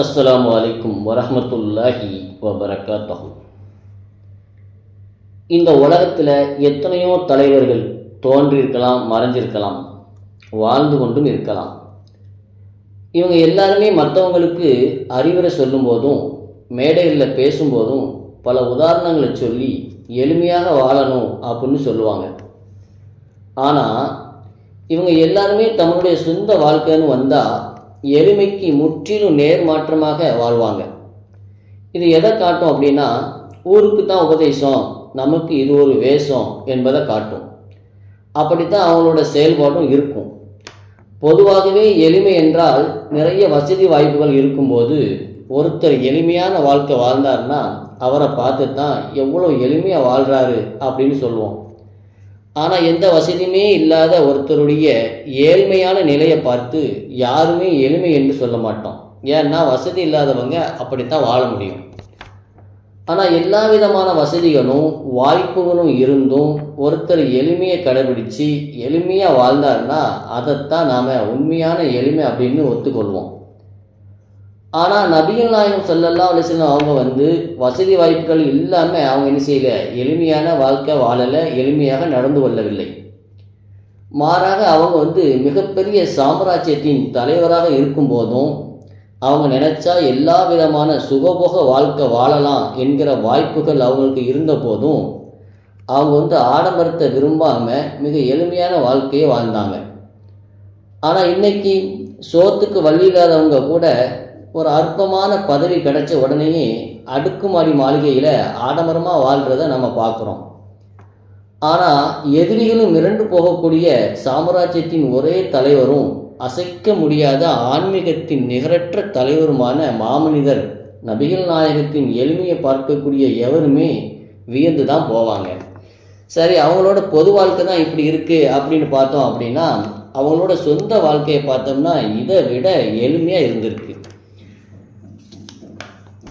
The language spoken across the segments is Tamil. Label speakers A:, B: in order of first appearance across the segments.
A: அஸ்ஸலாமு அலைக்கும் வரமத்துல்லாஹி வபரகாத்தஹு இந்த உலகத்தில் எத்தனையோ தலைவர்கள் தோன்றியிருக்கலாம் மறைஞ்சிருக்கலாம் வாழ்ந்து கொண்டும் இருக்கலாம். இவங்க எல்லாருமே மற்றவங்களுக்கு அறிவுரை சொல்லும்போதும் மேடைகளில் பேசும்போதும் பல உதாரணங்களை சொல்லி எளிமையாக வாழணும் அப்படின்னு சொல்லுவாங்க. ஆனால் இவங்க எல்லாருமே தன்னுடைய சொந்த வாழ்க்கைன்னு வந்தால் எளிமைக்கு முற்றிலும் நேர்மாற்றமாக வாழ்வாங்க. இது எதை காட்டும் அப்படின்னா ஊருக்கு தான் உபதேசம் நமக்கு இது ஒரு வேஷம் என்பதை காட்டும். அப்படித்தான் அவங்களோட செயல்பாடும் இருக்கும். பொதுவாகவே எளிமை என்றால் நிறைய வசதி வாய்ப்புகள் இருக்கும்போது ஒருத்தர் எளிமையான வாழ்க்கை வாழ்ந்தார்னா அவரை பார்த்து தான் எவ்வளோ எளிமையாக வாழ்கிறாரு அப்படின்னு சொல்லுவோம். ஆனால் எந்த வசதியுமே இல்லாத ஒருத்தருடைய ஏழ்மையான நிலையை பார்த்து யாருமே எளிமை என்று சொல்ல மாட்டோம். ஏன்னா வசதி இல்லாதவங்க அப்படித்தான் வாழ முடியும். ஆனால் எல்லா விதமான வசதிகளும் வாய்ப்புகளும் இருந்தும் ஒருத்தர் எளிமையை கடைபிடிச்சு எளிமையாக வாழ்ந்தாருன்னா அதைத்தான் நாம் உண்மையான எளிமை அப்படின்னு ஒத்துக்கொள்வோம். ஆனால் நபிகள் நாயகம் சொல்லலாம் அலைஹி வஸல்லம் அவங்க வந்து வசதி வாய்ப்புகள் இல்லாமல் அவங்க என்ன செய்யல? எளிமையான வாழ்க்கை வாழலை எளிமையாக நடந்து கொள்ளவில்லை. மாறாக அவங்க வந்து மிகப்பெரிய சாம்ராஜ்யத்தின் தலைவராக இருக்கும் போதும் அவங்க நினைச்சா எல்லா விதமான சுகபோக வாழ்க்கை வாழலாம் என்கிற வாய்ப்புகள் அவங்களுக்கு இருந்த போதும் அவங்க வந்து ஆடம்பரத்தை விரும்பாமல் மிக எளிமையான வாழ்க்கையை வாழ்ந்தாங்க. ஆனால் இன்னைக்கு சோத்துக்கு வழி இல்லாதவங்க கூட ஒரு அற்பமான பதவி கிடைச்ச உடனேயே அடுக்குமாடி மாளிகையில் ஆடம்பரமாக வாழ்கிறத நம்ம பார்க்குறோம். ஆனால் எதிரிகளும் மிரண்டு போகக்கூடிய சாம்ராஜ்யத்தின் ஒரே தலைவரும் அசைக்க முடியாத ஆன்மீகத்தின் நிகரற்ற தலைவருமான மாமனிதர் நபிகள் நாயகத்தின் எளிமையை பார்க்கக்கூடிய எவருமே வியந்து தான் போவாங்க. சரி அவங்களோட பொது வாழ்க்கை தான் இப்படி இருக்குது அப்படின்னு பார்த்தோம் அப்படின்னா அவங்களோட சொந்த வாழ்க்கையை பார்த்தோம்னா இதை விட எளிமையாக இருந்திருக்கு.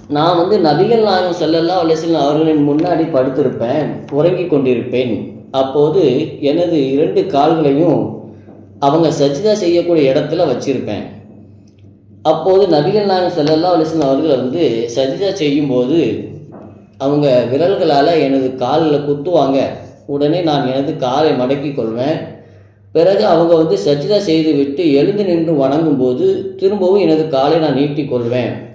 A: நான் வந்து நபிகள் நாயகம் செல்லல்லா அலைஹி அவர்களின் முன்னாடி படுத்திருப்பேன் உறங்கிக் கொண்டிருப்பேன். அப்போது எனது இரண்டு கால்களையும் அவங்க சஜிதா செய்யக்கூடிய இடத்துல வச்சிருப்பேன். அப்போது நபிகள் நாயகம் செல்லல்லா அலிஸ்லாம் அவர்கள் வந்து சஜிதா செய்யும்போது அவங்க விரல்களால் எனது காலில் குத்துவாங்க. உடனே நான் எனது காலை மடக்கி கொள்வேன். பிறகு அவங்க வந்து சஜிதா செய்து விட்டு எழுந்து நின்று வணங்கும்போது திரும்பவும் எனது காலை நான் நீட்டிக் கொள்வேன்.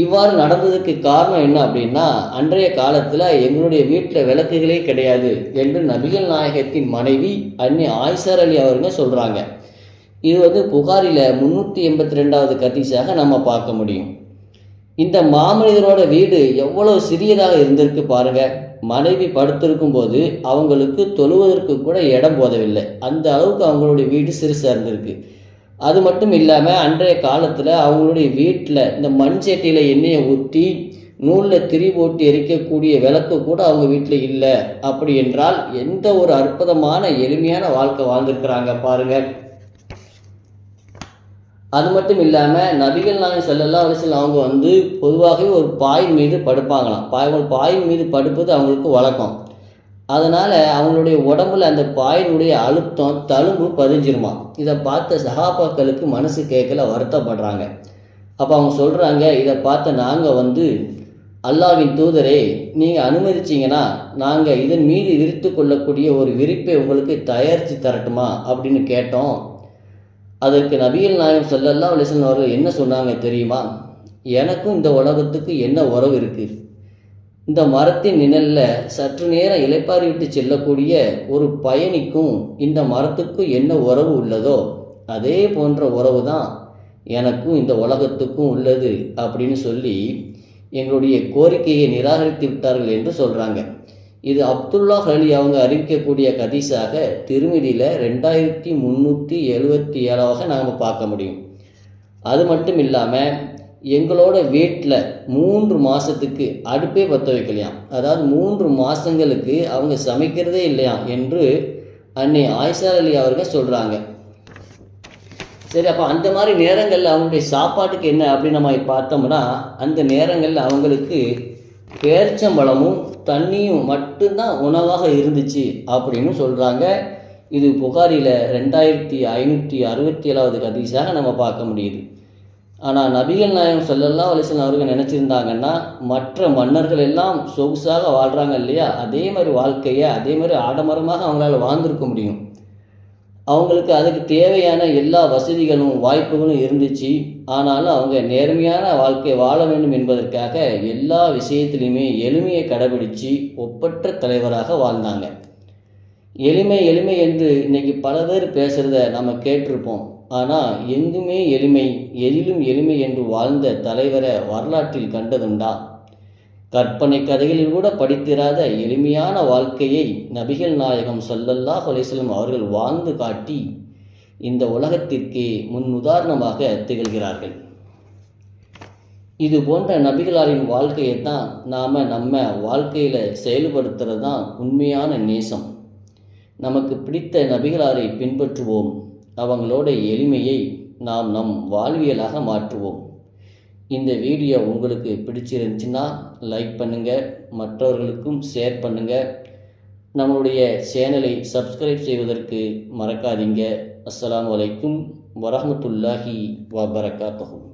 A: இவ்வாறு நடந்ததுக்கு காரணம் என்ன அப்படின்னா அன்றைய காலத்தில் எங்களுடைய வீட்டில் விளக்குகளே கிடையாது என்று நபிகள் நாயகத்தின் மனைவி அன்னி ஆயிஷர் அலி அவருங்க சொல்கிறாங்க இது வந்து புகாரில் முந்நூற்றி எண்பத்தி ரெண்டாவது கதீஸாக நம்ம பார்க்க முடியும். இந்த மாமனிதரோட வீடு எவ்வளவு சிறியதாக இருந்திருக்கு பாருங்க. மனைவி படுத்திருக்கும் போது அவங்களுக்கு தொழுவதற்கு கூட இடம் போதவில்லை. அந்த அளவுக்கு அவங்களுடைய வீடு சிறுசாக இருந்திருக்கு. அது மட்டும் இல்லாமல் அன்றைய காலத்தில் அவங்களுடைய வீட்டில் இந்த மண் சட்டியில் எண்ணெயை ஊற்றி நூலில் திரி போட்டு எரிக்கக்கூடிய விளக்கு கூட அவங்க வீட்டில் இல்லை. அப்படி என்றால் எந்த ஒரு அற்புதமான எளிமையான வாழ்க்கை வாழ்ந்திருக்கிறாங்க பாருங்கள் அது மட்டும் இல்லாமல் நபிகள் நாயகம் ஸல்லல்லாஹு அலைஹி அவங்க வந்து பொதுவாகவே ஒரு பாய் மீது படுப்பாங்களாம். பாய் பாயின் மீது படுப்பது அவங்களுக்கு வழக்கம். அதனால் அவங்களுடைய உடம்புல அந்த பாயினுடைய அழுத்தம் தழும்பு பதிஞ்சிருமா? இதை பார்த்த சகாபாக்களுக்கு மனசு கேட்கல வருத்தப்படுறாங்க. அப்போ அவங்க சொல்கிறாங்க இதை பார்த்த நாங்கள் வந்து அல்லாவின் தூதரே நீங்கள் அனுமதிச்சிங்கன்னா நாங்கள் இதன் மீது விரித்து கொள்ளக்கூடிய ஒரு விரிப்பை உங்களுக்கு தயாரித்து தரட்டுமா? அப்படின்னு கேட்டோம். அதற்கு நபியல் நாயகம் சொல்லல்லா அவர்கள் என்ன சொன்னாங்க தெரியுமா? எனக்கும் இந்த உலகத்துக்கு என்ன உறவு இருக்குது இந்த மரத்தின் நிழல்ல சற்று நேரம் இலைப்பாறிவிட்டு செல்லக்கூடிய ஒரு பயணிக்கும் இந்த மரத்துக்கும் என்ன உறவு உள்ளதோ அதே போன்ற உறவு தான் எனக்கும் இந்த உலகத்துக்கும் உள்ளது அப்படின்னு சொல்லி எங்களுடைய கோரிக்கையை நிராகரித்து விட்டார்கள் என்று சொல்கிறாங்க இது அப்துல்லா ஹலி அவங்க அறிவிக்கக்கூடிய கதீஸாக திருமதியில் ரெண்டாயிரத்தி முந்நூற்றி எழுபத்தி ஏழாவாக நாம் பார்க்க முடியும். அது மட்டும் இல்லாமல் எங்களோட வீட்டில் மூன்று மாதத்துக்கு அடுப்பே பற்ற வைக்கலையாம். அதாவது மூன்று மாதங்களுக்கு அவங்க சமைக்கிறதே இல்லையாம் என்று அன்னை ஆயிஷா அலி அவர்கள் சொல்கிறாங்க சரி அப்போ அந்த மாதிரி நேரங்களில் அவங்களுடைய சாப்பாட்டுக்கு என்ன அப்படின்னு நம்ம பார்த்தோம்னா அந்த நேரங்களில் அவங்களுக்கு பேர்ச்சம்பழமும் தண்ணியும் மட்டும்தான் உணவாக இருந்துச்சு அப்படின்னு சொல்கிறாங்க இது புகாரியில் ரெண்டாயிரத்தி ஐநூற்றி அறுபத்தி ஏழாவது கதிசாக நம்ம பார்க்க முடியுது. ஆனால் நபிகள் நாயகம் சொல்லல்லா வலிசன் அவர்கள் நினச்சிருந்தாங்கன்னா மற்ற மன்னர்கள் எல்லாம் சொகுசாக வாழ்கிறாங்க இல்லையா? அதே மாதிரி வாழ்க்கையை அதே மாதிரி ஆடம்பரமாக அவங்களால வாழ்ந்திருக்க முடியும். அவங்களுக்கு அதுக்கு தேவையான எல்லா வசதிகளும் வாய்ப்புகளும் இருந்துச்சு. ஆனாலும் அவங்க நேர்மையான வாழ்க்கை வாழ வேண்டும் என்பதற்காக எல்லா விஷயத்திலையுமே எளிமையை கடைபிடித்து ஒப்பற்ற தலைவராக வாழ்ந்தாங்க. எளிமை எளிமை என்று இன்றைக்கி பல பேர் பேசுகிறத நம்ம கேட்டிருப்போம். ஆனால் எங்குமே எளிமை எதிலும் எளிமை என்று வாழ்ந்த தலைவரை வரலாற்றில் கண்டதுண்டா? கற்பனை கதைகளில் கூட படித்திராத எளிமையான வாழ்க்கையை நபிகள் நாயகம் சொல்லல்லா அலைஹி அவர்கள் வாழ்ந்து காட்டி இந்த உலகத்திற்கே முன் உதாரணமாக திகழ்கிறார்கள். இது போன்ற நபிகளாரின் வாழ்க்கையை தான் நாம் நம்ம வாழ்க்கையில் செயல்படுத்துறது தான் உண்மையான நேசம். நமக்கு பிடித்த நபிகளாரை பின்பற்றுவோம். அவங்களோட எளிமையை நாம் நம் வாழ்வியலாக மாற்றுவோம். இந்த வீடியோ உங்களுக்கு பிடிச்சிருந்துச்சுன்னா லைக் பண்ணுங்கள் மற்றவர்களுக்கும் ஷேர் பண்ணுங்கள் நம்மளுடைய சேனலை சப்ஸ்கிரைப் செய்வதற்கு மறக்காதீங்க. அஸ்லாம் வலைக்கும் வரமத்துல்லாஹி வபரகாத்தகும்